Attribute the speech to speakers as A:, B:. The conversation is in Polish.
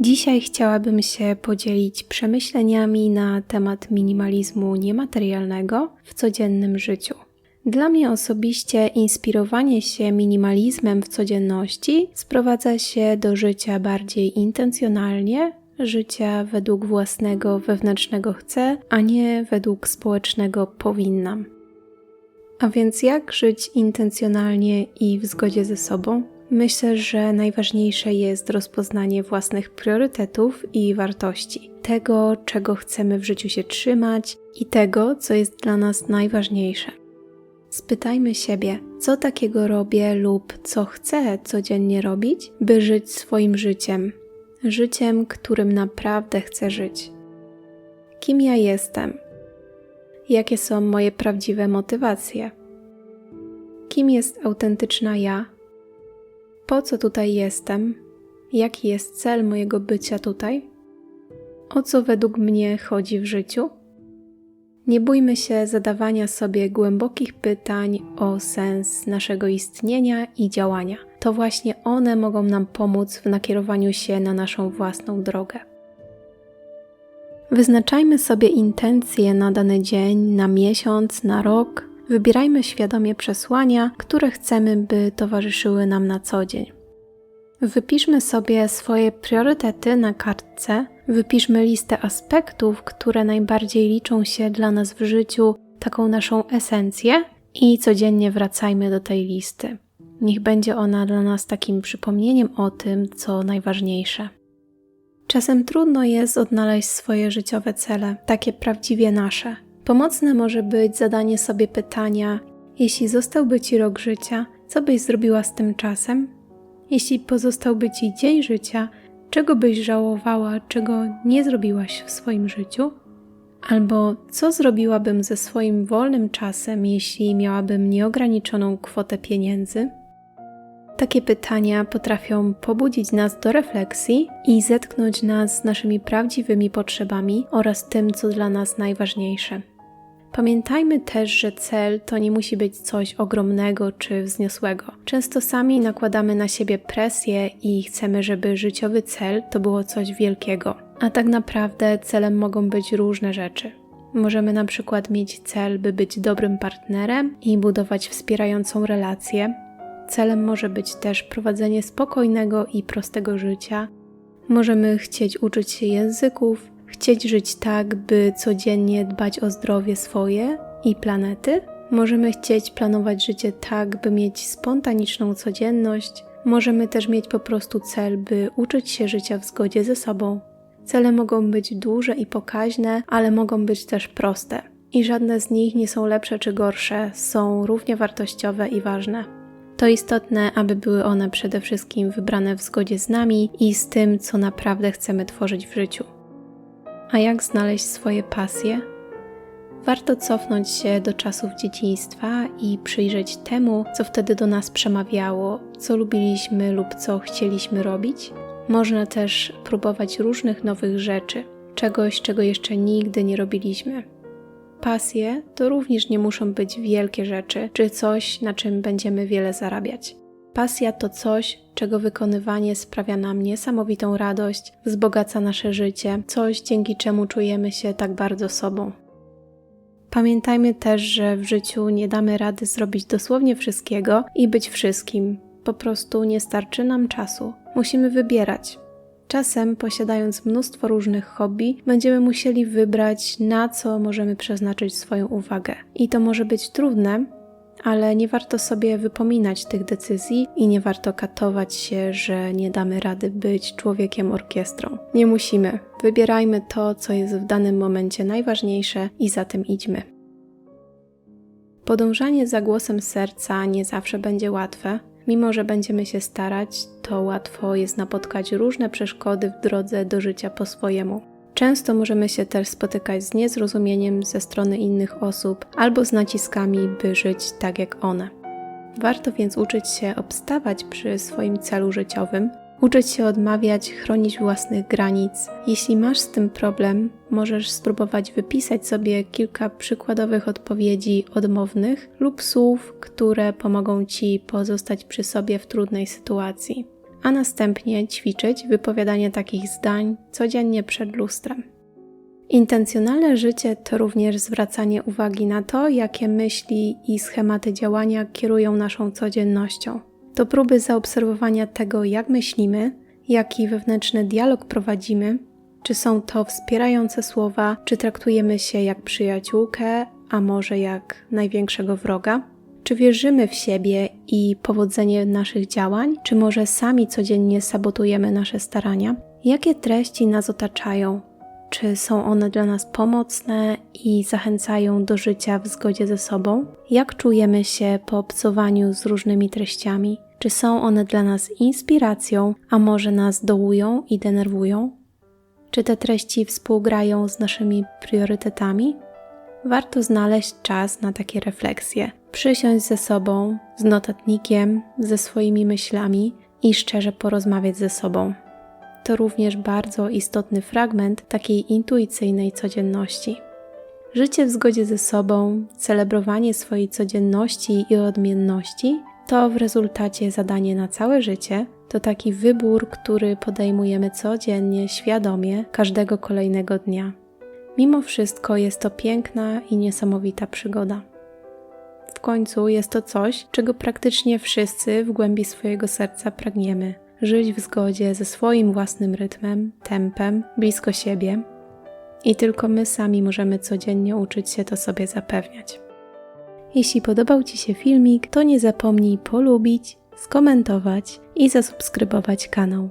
A: Dzisiaj chciałabym się podzielić przemyśleniami na temat minimalizmu niematerialnego w codziennym życiu. Dla mnie osobiście inspirowanie się minimalizmem w codzienności sprowadza się do życia bardziej intencjonalnie, życia według własnego wewnętrznego chcę, a nie według społecznego powinnam. A więc jak żyć intencjonalnie i w zgodzie ze sobą? Myślę, że najważniejsze jest rozpoznanie własnych priorytetów i wartości, tego, czego chcemy w życiu się trzymać i tego, co jest dla nas najważniejsze. Spytajmy siebie, co takiego robię lub co chcę codziennie robić, by żyć swoim życiem, życiem, którym naprawdę chcę żyć. Kim ja jestem? Jakie są moje prawdziwe motywacje? Kim jest autentyczna ja? Po co tutaj jestem? Jaki jest cel mojego bycia tutaj? O co według mnie chodzi w życiu? Nie bójmy się zadawania sobie głębokich pytań o sens naszego istnienia i działania. To właśnie one mogą nam pomóc w nakierowaniu się na naszą własną drogę. Wyznaczajmy sobie intencje na dany dzień, na miesiąc, na rok. Wybierajmy świadomie przesłania, które chcemy, by towarzyszyły nam na co dzień. Wypiszmy sobie swoje priorytety na kartce, wypiszmy listę aspektów, które najbardziej liczą się dla nas w życiu, taką naszą esencję, i codziennie wracajmy do tej listy. Niech będzie ona dla nas takim przypomnieniem o tym, co najważniejsze. Czasem trudno jest odnaleźć swoje życiowe cele, takie prawdziwie nasze. Pomocne może być zadanie sobie pytania: jeśli zostałby ci rok życia, co byś zrobiła z tym czasem? Jeśli pozostałby ci dzień życia, czego byś żałowała, czego nie zrobiłaś w swoim życiu? Albo co zrobiłabym ze swoim wolnym czasem, jeśli miałabym nieograniczoną kwotę pieniędzy? Takie pytania potrafią pobudzić nas do refleksji i zetknąć nas z naszymi prawdziwymi potrzebami oraz tym, co dla nas najważniejsze. Pamiętajmy też, że cel to nie musi być coś ogromnego czy wzniosłego. Często sami nakładamy na siebie presję i chcemy, żeby życiowy cel to było coś wielkiego. A tak naprawdę celem mogą być różne rzeczy. Możemy na przykład mieć cel, by być dobrym partnerem i budować wspierającą relację. Celem może być też prowadzenie spokojnego i prostego życia. Możemy chcieć uczyć się języków, chcieć żyć tak, by codziennie dbać o zdrowie swoje i planety. Możemy chcieć planować życie tak, by mieć spontaniczną codzienność. Możemy też mieć po prostu cel, by uczyć się życia w zgodzie ze sobą. Cele mogą być duże i pokaźne, ale mogą być też proste. I żadne z nich nie są lepsze czy gorsze, są równie wartościowe i ważne. To istotne, aby były one przede wszystkim wybrane w zgodzie z nami i z tym, co naprawdę chcemy tworzyć w życiu. A jak znaleźć swoje pasje? Warto cofnąć się do czasów dzieciństwa i przyjrzeć temu, co wtedy do nas przemawiało, co lubiliśmy lub co chcieliśmy robić. Można też próbować różnych nowych rzeczy, czegoś, czego jeszcze nigdy nie robiliśmy. Pasje to również nie muszą być wielkie rzeczy, czy coś, na czym będziemy wiele zarabiać. Pasja to coś, czego wykonywanie sprawia nam niesamowitą radość, wzbogaca nasze życie, coś dzięki czemu czujemy się tak bardzo sobą. Pamiętajmy też, że w życiu nie damy rady zrobić dosłownie wszystkiego i być wszystkim. Po prostu nie starczy nam czasu. Musimy wybierać. Czasem, posiadając mnóstwo różnych hobby, będziemy musieli wybrać, na co możemy przeznaczyć swoją uwagę. I to może być trudne, ale nie warto sobie wypominać tych decyzji i nie warto katować się, że nie damy rady być człowiekiem orkiestrą. Nie musimy. Wybierajmy to, co jest w danym momencie najważniejsze i za tym idźmy. Podążanie za głosem serca nie zawsze będzie łatwe. Mimo, że będziemy się starać, to łatwo jest napotkać różne przeszkody w drodze do życia po swojemu. Często możemy się też spotykać z niezrozumieniem ze strony innych osób albo z naciskami, by żyć tak jak one. Warto więc uczyć się obstawać przy swoim celu życiowym, uczyć się odmawiać, chronić własnych granic. Jeśli masz z tym problem, możesz spróbować wypisać sobie kilka przykładowych odpowiedzi odmownych lub słów, które pomogą ci pozostać przy sobie w trudnej sytuacji a następnie ćwiczyć wypowiadanie takich zdań codziennie przed lustrem. Intencjonalne życie to również zwracanie uwagi na to, jakie myśli i schematy działania kierują naszą codziennością. To próby zaobserwowania tego, jak myślimy, jaki wewnętrzny dialog prowadzimy, czy są to wspierające słowa, czy traktujemy się jak przyjaciółkę, a może jak największego wroga. Czy wierzymy w siebie i powodzenie naszych działań, czy może sami codziennie sabotujemy nasze starania? Jakie treści nas otaczają? Czy są one dla nas pomocne i zachęcają do życia w zgodzie ze sobą? Jak czujemy się po obcowaniu z różnymi treściami? Czy są one dla nas inspiracją, a może nas dołują i denerwują? Czy te treści współgrają z naszymi priorytetami? Warto znaleźć czas na takie refleksje, przysiąść ze sobą, z notatnikiem, ze swoimi myślami i szczerze porozmawiać ze sobą. To również bardzo istotny fragment takiej intuicyjnej codzienności. Życie w zgodzie ze sobą, celebrowanie swojej codzienności i odmienności to w rezultacie zadanie na całe życie, to taki wybór, który podejmujemy codziennie, świadomie, każdego kolejnego dnia. Mimo wszystko jest to piękna i niesamowita przygoda. W końcu jest to coś, czego praktycznie wszyscy w głębi swojego serca pragniemy żyć w zgodzie ze swoim własnym rytmem, tempem, blisko siebie. I tylko my sami możemy codziennie uczyć się to sobie zapewniać. Jeśli podobał Ci się filmik, to nie zapomnij polubić, skomentować i zasubskrybować kanał.